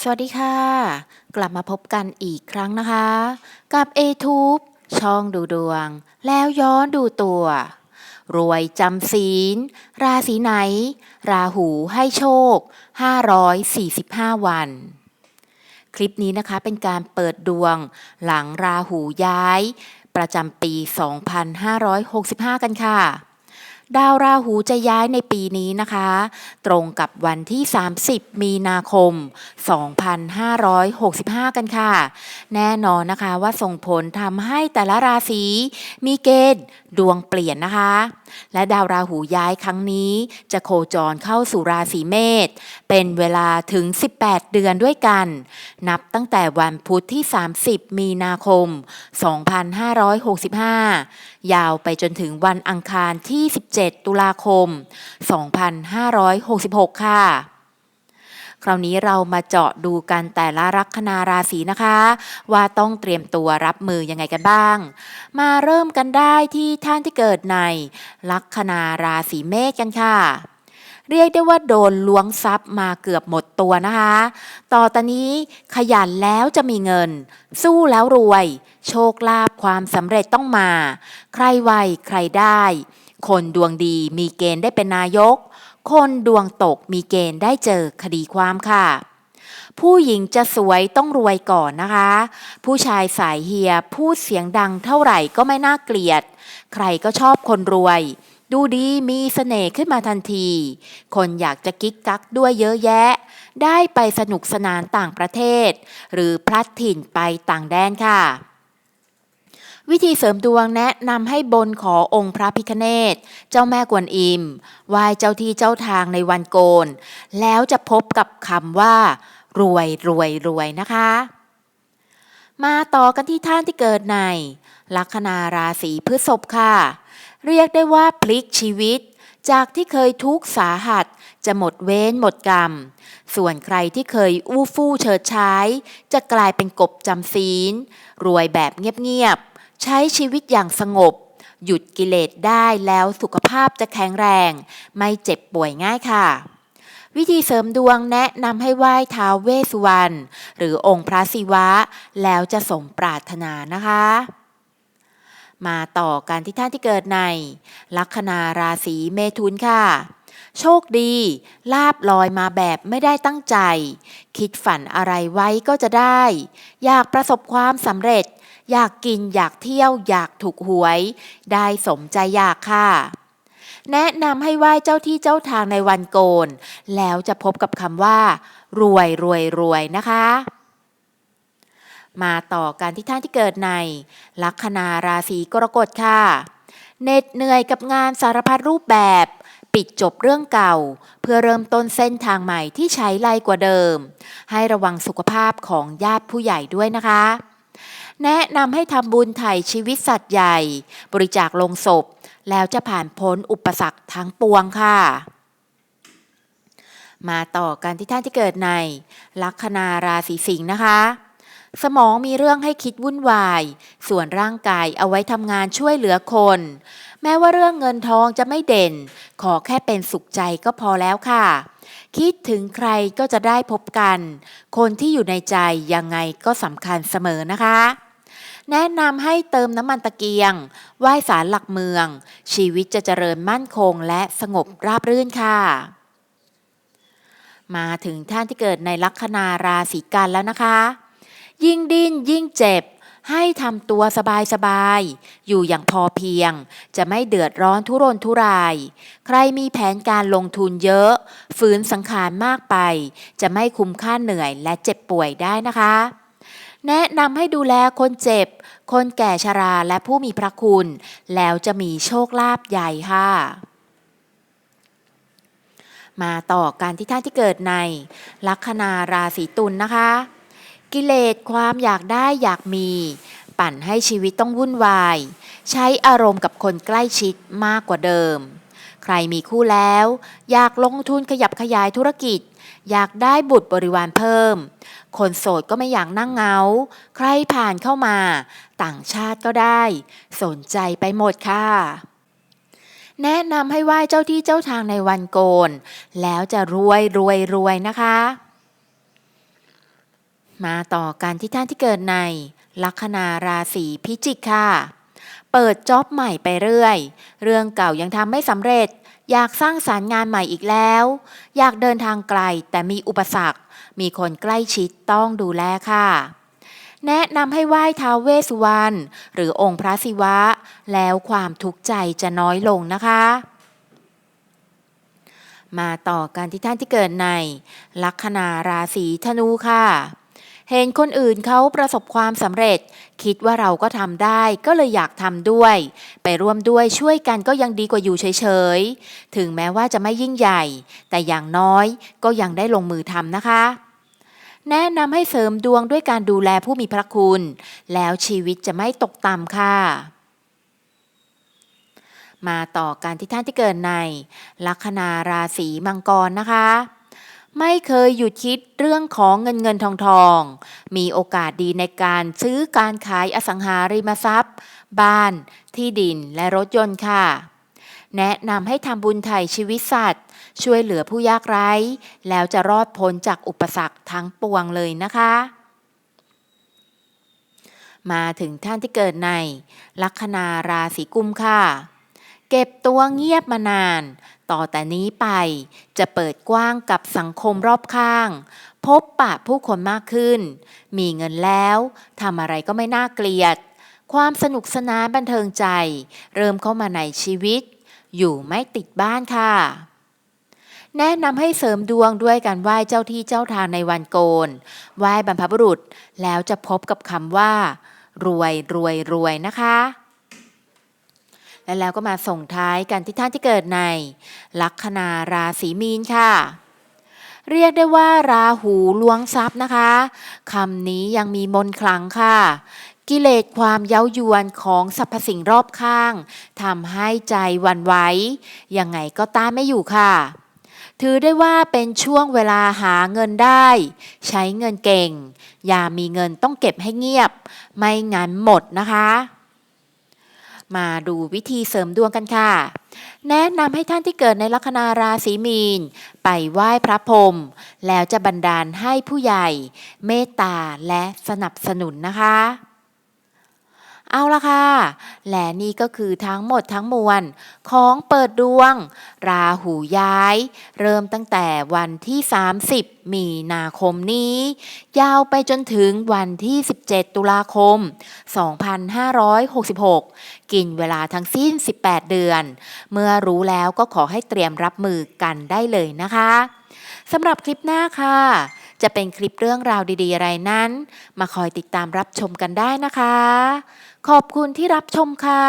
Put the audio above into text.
สวัสดีค่ะ กลับมาพบกันอีกครั้งนะคะ กับ a t u b e ช่องดูดวง แล้วย้อนดูตัว รวยจำศีล ราศีไหน ราหูให้โชค 545 วัน คลิปนี้นะคะเป็นการเปิดดวงหลังราหูย้าย ประจำปี 2565 กันค่ะ ดาวราหูจะย้ายในปีนี้นะคะ ตรงกับวันที่ 30 มีนาคม 2565 กันค่ะ แน่นอนนะคะว่าส่งผลทำให้แต่ละราศีมีเกณฑ์ดวงเปลี่ยนนะคะ และดาวราหูย้ายครั้งนี้จะโคจรเข้าสู่ราศีเมษเป็นเวลาถึง 18 เดือนด้วยกัน นับตั้งแต่วันพุธที่ 30 มีนาคม 2565 ยาวไปจนถึงวันอังคารที่ 17ตุลาคม 2566 ค่ะ คราวนี้เรามาเจาะดูกันแต่ละลัคนาราศีนะคะ ว่าต้องเตรียมตัวรับมือยังไงกันบ้าง มาเริ่มกันได้ที่ท่านที่เกิดในลัคนาราศีเมษกันค่ะเรียกได้ว่าโดนล้วงทรัพย์มาเกือบหมดตัวนะคะ ต่อตอนนี้ขยันแล้วจะมีเงิน สู้แล้วรวย โชคลาภความสำเร็จต้องมา ใครไวใครได้ คนดวงดีมีเกณฑ์ได้เป็นนายก คนดวงตกมีเกณฑ์ได้เจอคดีความค่ะ ผู้หญิงจะสวยต้องรวยก่อนนะคะ ผู้ชายสายเฮียพูดเสียงดังเท่าไหร่ก็ไม่น่าเกลียด ใครก็ชอบคนรวย ดูดีมีเสน่ห์ขึ้นมาทันที คนอยากจะกิ๊กกักด้วยเยอะแยะ ได้ไปสนุกสนานต่างประเทศ หรือพลัดถิ่นไปต่างแดนค่ะ วิธีเสริมดวงแนะนำให้บนขอองค์พระพิคเนตเจ้าแม่กวนอิมไหว้เจ้าที่เจ้าทางในวันโกน แล้วจะพบกับคำว่า รวยรวยรวยนะคะ มาต่อกันที่ท่านที่เกิดใน ลัคนาราศีพฤษภค่ะ เรียกได้ว่าพลิกชีวิต จากที่เคยทุกข์สาหัสจะหมดเว้นหมดกรรม ส่วนใครที่เคยอู้ฟู่เฉิดฉาย จะกลายเป็นกบจำศีล รวยแบบเงียบๆ ใช้ชีวิตอย่างสงบ หยุดกิเลสได้แล้วสุขภาพจะแข็งแรง ไม่เจ็บป่วยง่ายค่ะ วิธีเสริมดวงแนะนำให้ไหว้ท้าวเวสวรรณหรือองค์พระศิวะ แล้วจะสมปรารถนานะคะมาต่อกันที่ท่านที่เกิดใน ลัคนาราศีเมถุนค่ะ โชคดี ลาบลอยมาแบบไม่ได้ตั้งใจ คิดฝันอะไรไว้ก็จะได้ อยากประสบความสำเร็จ อยากกินอยากเที่ยวอยากถูกหวย ได้สมใจอยากค่ะ แนะนำให้ไหว้เจ้าที่เจ้าทางในวันโกน แล้วจะพบกับคำว่า รวยรวยรวยนะคะมาต่อกันที่ท่านที่เกิดใน ลัคนาราศีกรกฎค่ะเหน็ดเหนื่อยกับงานสารพัดรูปแบบ ปิดจบเรื่องเก่า เพื่อเริ่มต้นเส้นทางใหม่ที่ใช้ไล่กว่าเดิม ให้ระวังสุขภาพของญาติผู้ใหญ่ด้วยนะคะ แนะนำให้ทำบุญไถ่ชีวิตสัตว์ใหญ่ บริจาคลงศพ แล้วจะผ่านพ้นอุปสรรคทั้งปวงค่ะ มาต่อกันที่ท่านที่เกิดใน ลัคนาราศีสิงห์นะคะ สมองมีเรื่องให้คิดวุ่นวาย ส่วนร่างกายเอาไว้ทำงานช่วยเหลือคน แม้ว่าเรื่องเงินทองจะไม่เด่น ขอแค่เป็นสุขใจก็พอแล้วค่ะ คิดถึงใครก็จะได้พบกัน คนที่อยู่ในใจยังไงก็สำคัญเสมอนะคะ แนะนำให้เติมน้ำมันตะเกียง ไหว้สารหลักเมือง ชีวิตจะเจริญมั่นคงและสงบราบรื่นค่ะมาถึงท่านที่เกิดในลัคนาราศีกันแล้วนะคะ ยิ่งดิ้นยิ่งเจ็บ ให้ทำตัวสบายๆ อยู่อย่างพอเพียง จะไม่เดือดร้อนทุรนทุราย ใครมีแผนการลงทุนเยอะ ฝืนสังขารมากไป จะไม่คุ้มค่าเหนื่อยและเจ็บป่วยได้นะคะแนะนำให้ดูแลคนเจ็บ คนแก่ชราและผู้มีพระคุณ แล้วจะมีโชคลาภใหญ่ค่ะ มาต่อการที่ท่านที่เกิดใน ลัคนาราศีตุลนะคะ กิเลสความอยากได้อยากมี ปั่นให้ชีวิตต้องวุ่นวาย ใช้อารมณ์กับคนใกล้ชิดมากกว่าเดิม ใครมีคู่แล้ว อยากลงทุนขยับขยายธุรกิจ อยากได้บุตรบริวารเพิ่ม คนโสดก็ไม่อยากนั่งเงา ใครผ่านเข้ามา ต่างชาติก็ได้ สนใจไปหมดค่ะแนะนำให้ไหว้เจ้าที่เจ้าทางในวันโกน แล้วจะรวยรวยรวยนะคะ มาต่อกันที่ท่านที่เกิดใน ลัคนาราศีพิจิกค่ะ เปิดจ็อบใหม่ไปเรื่อย เรื่องเก่ายังทำไม่สำเร็จ อยากสร้างสารรค์งานใหม่อีกแล้ว อยากเดินทางไกลแต่มีอุปสรรค มีคนใกล้ชิดต้องดูแลค่ะ แนะนำให้ไหว้ท้าวเวสสุวรรณหรือองค์พระศิวะ แล้วความทุกข์ใจจะน้อยลงนะคะมาต่อกันที่ท่านที่เกิดใน ลัคนาราศีธนูค่ะ เห็นคนอื่นเขาประสบความสำเร็จ คิดว่าเราก็ทำได้ก็เลยอยากทำด้วย ไปร่วมด้วยช่วยกันก็ยังดีกว่าอยู่เฉยๆ ถึงแม้ว่าจะไม่ยิ่งใหญ่ แต่อย่างน้อยก็ยังได้ลงมือทำนะคะแนะนำให้เสริมดวงด้วยการดูแลผู้มีพระคุณ แล้วชีวิตจะไม่ตกต่ำค่ะ มาต่อการที่ท่านที่เกิดใน ลัคนาราศีมังกรนะคะ ไม่เคยหยุดคิดเรื่องของเงินเงินทองทอง มีโอกาสดีในการซื้อการขายอสังหาริมทรัพย์ บ้าน ที่ดินและรถยนต์ค่ะ แนะนำให้ทำบุญไถ่ชีวิตสัตว์ ช่วยเหลือผู้ยากไร้ แล้วจะรอดพ้นจากอุปสรรคทั้งปวงเลยนะคะ มาถึงท่านที่เกิดใน ลัคนาราศีกุมค่ะ เก็บตัวเงียบมานาน ต่อแต่นี้ไปจะเปิดกว้างกับสังคมรอบข้าง พบปะผู้คนมากขึ้น มีเงินแล้วทำอะไรก็ไม่น่าเกลียด ความสนุกสนานบันเทิงใจ เริ่มเข้ามาในชีวิต อยู่ไม่ติดบ้านค่ะ แนะนำให้เสริมดวงด้วยการไหว้เจ้าที่เจ้าทางในวันโกน ไหว้บรรพบุรุษ แล้วจะพบกับคำว่า รวยรวยรวยนะคะ และแล้วก็มาส่งท้ายกันที่ท่านที่เกิดใน ลัคนาราศีมีนค่ะ เรียกได้ว่า ราหูล้วงทรัพย์นะคะคำนี้ยังมีมนต์ขลังค่ะกิเลสความเย้ายวนของสรรพสิ่งรอบข้างทำให้ใจวันไหวยังไงก็ต้านไม่อยู่ค่ะ ถือได้ว่าเป็นช่วงเวลาหาเงินได้ ใช้เงินเก่ง อย่ามีเงินต้องเก็บให้เงียบ ไม่งั้นหมดนะคะ มาดูวิธีเสริมดวงกันค่ะ แนะนำให้ท่านที่เกิดในลัคนาราศีมีน ไปไหว้พระพรหมแล้วจะบันดาลให้ผู้ใหญ่ เมตตาและสนับสนุนนะคะ เอาละค่ะ และนี่ก็คือทั้งหมดทั้งมวล ของเปิดดวง ราหูย้าย เริ่มตั้งแต่วันที่ 30 มีนาคมนี้ ยาวไปจนถึงวันที่ 17 ตุลาคม 2566 กินเวลาทั้งสิ้น 18 เดือน เมื่อรู้แล้วก็ขอให้เตรียมรับมือกันได้เลยนะคะสำหรับคลิปหน้าค่ะ จะเป็นคลิปเรื่องราวดีๆ อะไรนั้น มาคอยติดตามรับชมกันได้นะคะ ขอบคุณที่รับชมค่ะ